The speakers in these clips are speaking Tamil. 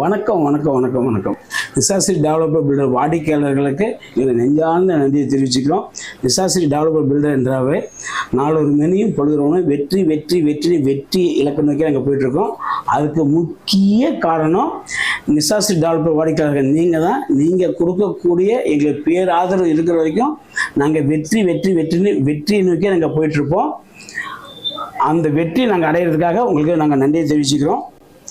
வணக்கம் வணக்கம் வணக்கம் வணக்கம். நிசாஸ்ரீ டெவலப்பர் பில்டர் வாடிக்கையாளர்களுக்கு எங்கள் நெஞ்சார்ந்த நன்றியை தெரிவிச்சுக்கிறோம். நிசாஸ்ரீ டெவலப்பர் பில்டர் என்றாவே நாலொரு மெனியும் பொழுதுறவனும் வெற்றி வெற்றி வெற்றி வெற்றி இலக்கு நோக்கி நாங்கள் போயிட்டுருக்கோம். அதுக்கு முக்கிய காரணம் நிசாஸ்ரீ டெவலப்பர் வாடிக்கையாளர்கள் நீங்கள் தான். நீங்கள் கொடுக்கக்கூடிய எங்களுக்கு பேராதரவு இருக்கிற வரைக்கும் நாங்கள் வெற்றி வெற்றி வெற்றின்னு வெற்றியை நோக்கி நாங்கள் போயிட்டுருப்போம். அந்த வெற்றி நாங்கள் அடையிறதுக்காக உங்களுக்கு நாங்கள் நன்றியை தெரிவிச்சுக்கிறோம்.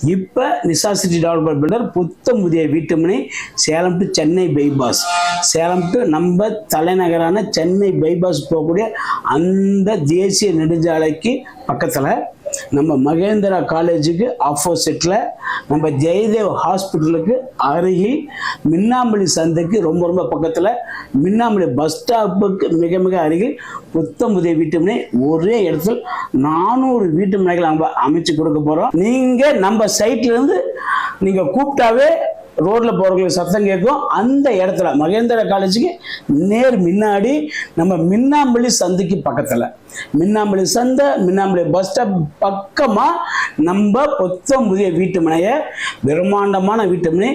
இப்போ நிசாசிட்டி டெவலப்மெண்ட் டெவலப்பர் பில்டர் புத்தம் புதிய வீட்டுமனை Salem to Chennai bypass Salem to நம்ம தலைநகரான சென்னை பைபாஸ் போகக்கூடிய அந்த தேசிய நெடுஞ்சாலைக்கு பக்கத்தில் நம்ம மகேந்திரா காலேஜுக்கு ஆப்போசிட்டில் நம்ம ஜெயதேவ் ஹாஸ்பிட்டலுக்கு அருகில் மின்னாம்பள்ளி சந்தைக்கு ரொம்ப ரொம்ப பக்கத்தில் மின்னாம்பள்ளி பஸ் ஸ்டாப்புக்கு மிக மிக அருகில் புத்தம் புதிய வீட்டுமனை ஒரே இடத்தில் நானூறு வீட்டு மனைகள் நம்ம அமைச்சு கொடுக்க போகிறோம் நீங்கள் நம்ம சைட்லேருந்து நீங்கள் கூப்பிட்டாவே ரோட்ல போறவங்களுக்கு சத்தம் கேட்கும். அந்த இடத்துல மகேந்திர காலேஜுக்கு நேர் முன்னாடி நம்ம மின்னாம்பள்ளி சந்தைக்கு பக்கத்துல. மின்னாம்பள்ளி சந்தை மின்னாம்பள்ளி பஸ் ஸ்டாப் பக்கமா நம்ம பொத்தம் புதிய வீட்டு மனைய பிரம்மாண்டமான வீட்டு மனை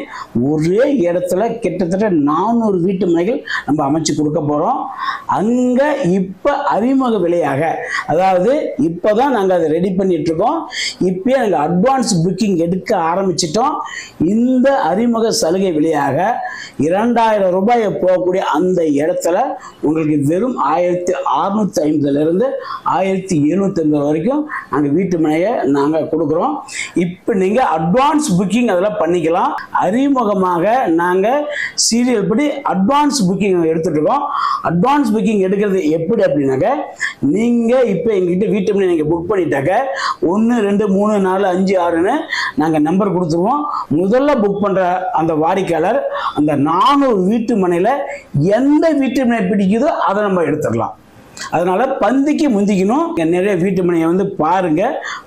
ஒரே இடத்துல கிட்டத்தட்ட நானூறு வீட்டு மனைகள் நம்ம அமைச்சு கொடுக்க போறோம். அங்க இப்ப அறிமுக விலையாக அதாவது இப்பதான் நாங்க அதை ரெடி பண்ணிட்டு இருக்கோம். இப்போயே நாங்கள் அட்வான்ஸ் புக்கிங் எடுக்க ஆரம்பிச்சிட்டோம். இந்த அறிமுக சலுகை விலையாக இரண்டாயிரம் ரூபாயை போகக்கூடிய அந்த இடத்துல உங்களுக்கு வெறும் ஆயிரத்தி அறுநூத்தி ஐம்பதுலேருந்து ஆயிரத்தி எழுநூத்தி ஐம்பது வரைக்கும் நாங்கள் வீட்டு மனையை நாங்கள் கொடுக்குறோம். இப்போ நீங்கள் அட்வான்ஸ் புக்கிங் அதெல்லாம் பண்ணிக்கலாம். அறிமுகமாக நாங்கள் சீரியல் படி அட்வான்ஸ் புக்கிங் எடுத்துட்டு இருக்கோம். அட்வான்ஸ் புக்கிங் எடுக்கிறது எப்படி அப்படின்னாக்க நீங்கள் இப்போ எங்கிட்ட வீட்டு நீங்கள் புக் பண்ணிட்டாக்க ஒன்று ரெண்டு மூணு நாலு அஞ்சு ஆறுன்னு நாங்கள் நம்பர் கொடுத்துருவோம். முதல்ல புக் பண்ணுற அந்த வாடிக்கையாளர் அந்த நானூறு வீட்டு மனையில் எந்த வீட்டு மனை பிடிக்குதோ அதை நம்ம எடுத்துடலாம். அதனால பந்திக்கு முந்திக்கணும். நிறைய வீட்டு மனையை வந்து பாருங்க.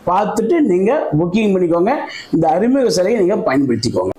பார்த்துட்டு நீங்கள் புக்கிங் பண்ணிக்கோங்க. இந்த அறிமுக சிலையை நீங்கள் பயன்படுத்திக்கோங்க.